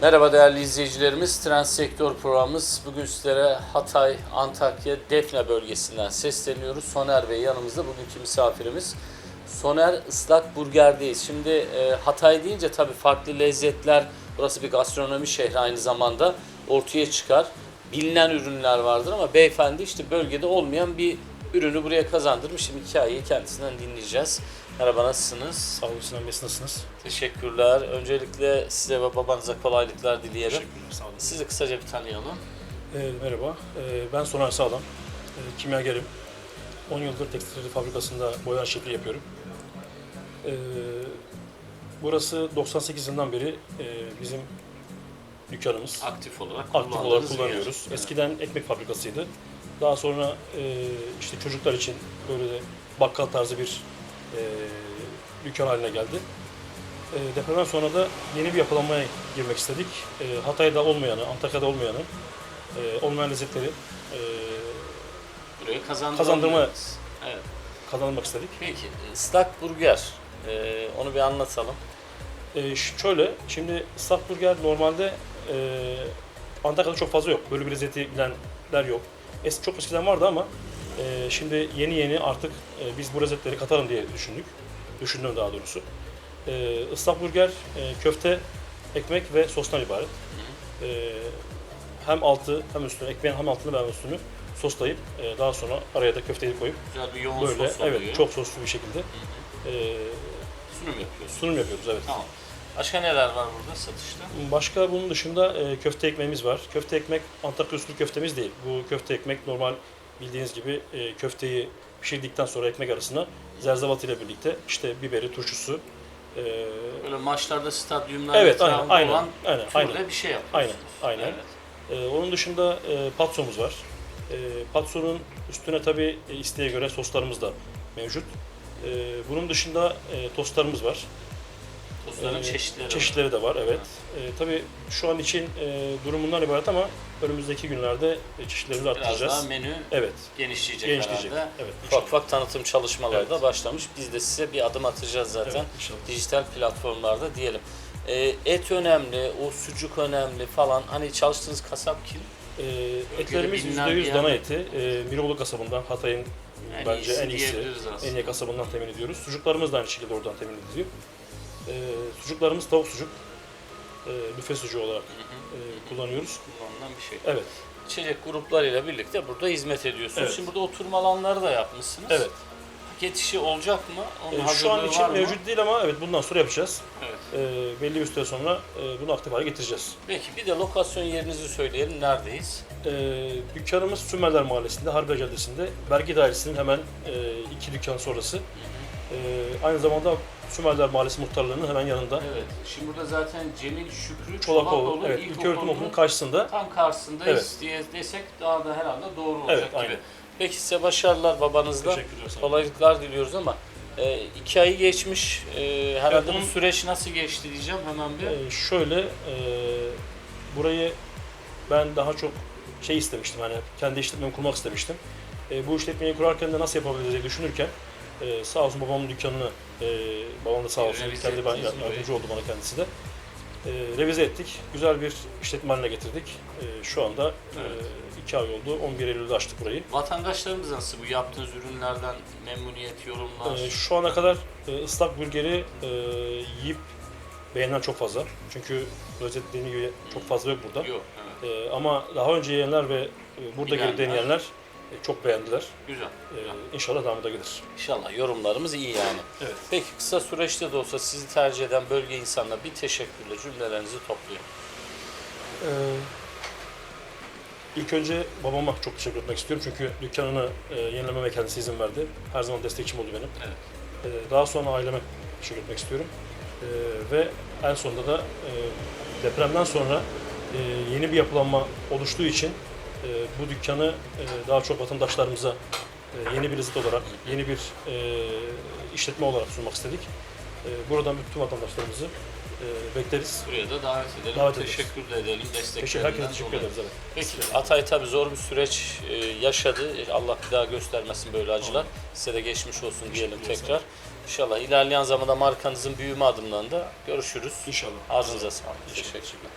Merhaba değerli izleyicilerimiz. Transsektör programımız bugün sizlere Hatay, Antakya, Defne bölgesinden sesleniyoruz. Soner Bey yanımızda bugünkü misafirimiz. Soner Islak Burger'deyiz. Şimdi e, Hatay deyince tabii farklı lezzetler, burası bir gastronomi şehri aynı zamanda ortaya çıkar. Bilinen ürünler vardır ama beyefendi işte bölgede olmayan bir ürünü buraya kazandırmış. Şimdi hikayeyi kendisinden dinleyeceğiz. Merhaba nasılsınız? Sağ olun Sinan Bey, nasılsınız? Teşekkürler. Öncelikle size ve babanıza kolaylıklar dileyelim. Teşekkürler, sağ olun. Sizi kısaca bir tanıyalım. Ee, merhaba, ee, ben Soner Sağlam. Ee, kimyagerim. 10 yıldır tekstil fabrikasında boya şefliği yapıyorum. Ee, burası 98 yılından beri e, bizim dükkanımız. Aktif olarak Aktif olarak kullanıyoruz. yer. Eskiden ekmek fabrikasıydı. Daha sonra e, işte çocuklar için böyle de bakkal tarzı bir e, dükkan haline geldi. E, depremden sonra da yeni bir yapılanmaya girmek istedik. E, Hatay'da olmayanı, Antakya'da olmayanı, e, olmayan lezzetleri e, Buraya kazandırma. Kazandırma. Evet. kazanmak istedik. Peki, ıslak burger. Ee, onu bir anlatalım. E, şöyle, şimdi ıslak burger normalde e, Antakya'da çok fazla yok. Böyle bir lezzeti bilenler yok. Es, çok eskiden vardı ama e, şimdi yeni yeni artık e, biz bu lezzetleri katalım diye düşündük. Düşündüm daha doğrusu. E, ıslak burger, e, köfte, ekmek ve sostan ibaret. E, hem altı hem üstünü, ekmeğin hem altını hem üstünü soslayıp e, daha sonra araya da köfteyi koyup Güzel bir yoğun böyle sos oluyor. evet çok soslu bir şekilde e, sunum yapıyorsun. sunum yapıyoruz evet. Tamam. Başka neler var burada satışta? Başka bunun dışında e, köfte ekmeğimiz var. Köfte ekmek Antakya usulü köftemiz değil. Bu köfte ekmek normal bildiğiniz gibi e, köfteyi pişirdikten sonra ekmek arasına zerzevat ile birlikte işte biberi, turşusu, e, Böyle maçlarda, stadyumlarda evet aynen aynen olan aynen aynen. bir şey Aynen, yapıyorsunuz. aynen. Evet. E, onun dışında e, patsomuz var. E, patsonun üstüne tabi isteğe göre soslarımız da mevcut. E, bunun dışında e, tostlarımız var. Tostların Ee, çeşitleri. Çeşitleri de var evet. Ee, tabii şu an için e, durumundan ibaret ama önümüzdeki günlerde e, çeşitlerimizi Biraz arttıracağız. daha menü Evet, genişleyecek, genişleyecek. herhalde. Evet, Ufak inşallah. ufak tanıtım çalışmaları Evet. da başlamış. Biz de size bir adım atacağız zaten. Evet, inşallah. Dijital platformlarda diyelim. Ee, et önemli, o sucuk önemli falan. Hani çalıştığınız kasap kim? Ee, etlerimiz bilinen bir %100 dana yer. eti. E, Miroğlu kasabından, Hatay'ın En bence iyisi en iyisi, diyebiliriz aslında. en iyi kasabından temin ediyoruz. Sucuklarımız da aynı şekilde oradan temin ediliyor. Ee, sucuklarımız tavuk sucuk. E, büfe sucuğu olarak e, kullanıyoruz. Kullanılan bir şey. Evet, İçecek gruplarıyla birlikte burada hizmet ediyorsunuz. Evet. Şimdi burada oturma alanları da yapmışsınız. evet. Paket işi olacak mı? Onun Ee, şu an için mı? mevcut değil ama evet bundan sonra yapacağız. Evet. Ee, belli bir süre sonra e, bunu aktif hale getireceğiz. Peki bir de lokasyon yerinizi söyleyelim. Neredeyiz? Ee, dükkanımız Sümerler Mahallesi'nde, Harbiye Caddesi'nde. Vergi dairesinin hemen e, iki dükkan sonrası. Ee, aynı zamanda Sümerler Mahallesi muhtarlığının hemen yanında. Evet. Şimdi burada zaten Cemil Şükrü Çolakoğlu, evet, İlkokulu'nun İlköğretim Okulu'nun karşısında. tam karşısındayız Evet. diye desek daha da herhalde doğru olacak Evet, gibi. aynen. Peki size başarılar babanızla. Kolaylıklar diliyoruz ama e, iki ayı geçmiş. E, herhalde Evet, bunun- bu süreç nasıl geçti diyeceğim hemen bir. Ee, şöyle, e, burayı ben daha çok şey istemiştim, hani kendi işletmemi kurmak istemiştim. E, bu işletmeyi kurarken de nasıl yapabiliriz diye düşünürken e, sağ olsun babamın dükkanını, e, babam da sağ olsun Revize kendi ben, ettiniz yardımcı oldu bana kendisi de. E, revize ettik, güzel bir işletme haline getirdik. E, şu anda Evet. e, iki ay oldu, 11 Eylül'de açtık burayı. Vatandaşlarımız nasıl bu yaptığınız ürünlerden memnuniyet, yorumlar? E, şu ana kadar e, ıslak burgeri e, yiyip beğenen çok fazla. Çünkü lezzet dediğim gibi çok fazla yok burada. Yok, evet. Ee, ama daha önce yiyenler ve e, burada gelip Bilenler. deneyenler çok beğendiler. Güzel. Ee, inşallah devamı da gelir. İnşallah yorumlarımız iyi yani. Evet. Peki kısa süreçte de olsa sizi tercih eden bölge insanına bir teşekkürle cümlelerinizi toplayın. Ee, ilk önce babama çok teşekkür etmek istiyorum çünkü dükkanını e, yenilememe kendisi izin verdi. Her zaman destekçim oldu benim. Evet. Ee, daha sonra aileme teşekkür etmek istiyorum. Ee, ve en sonunda da e, depremden sonra e, yeni bir yapılanma oluştuğu için e, bu dükkanı e, daha çok vatandaşlarımıza e, yeni bir lezzet olarak, yeni bir e, işletme olarak sunmak istedik. E, buradan bütün vatandaşlarımızı e, bekleriz. Buraya da davet edelim. Davet ederiz. teşekkür de edelim desteklerinden herkese teşekkür ederiz. Evet. Peki Atay tabii zor bir süreç e, yaşadı. Allah bir daha göstermesin böyle acılar. Size de geçmiş olsun diyelim Teşekkür tekrar. İnşallah ilerleyen zamanda markanızın büyüme adımlarında görüşürüz. İnşallah. Ağzınıza sağlık. Teşekkürler.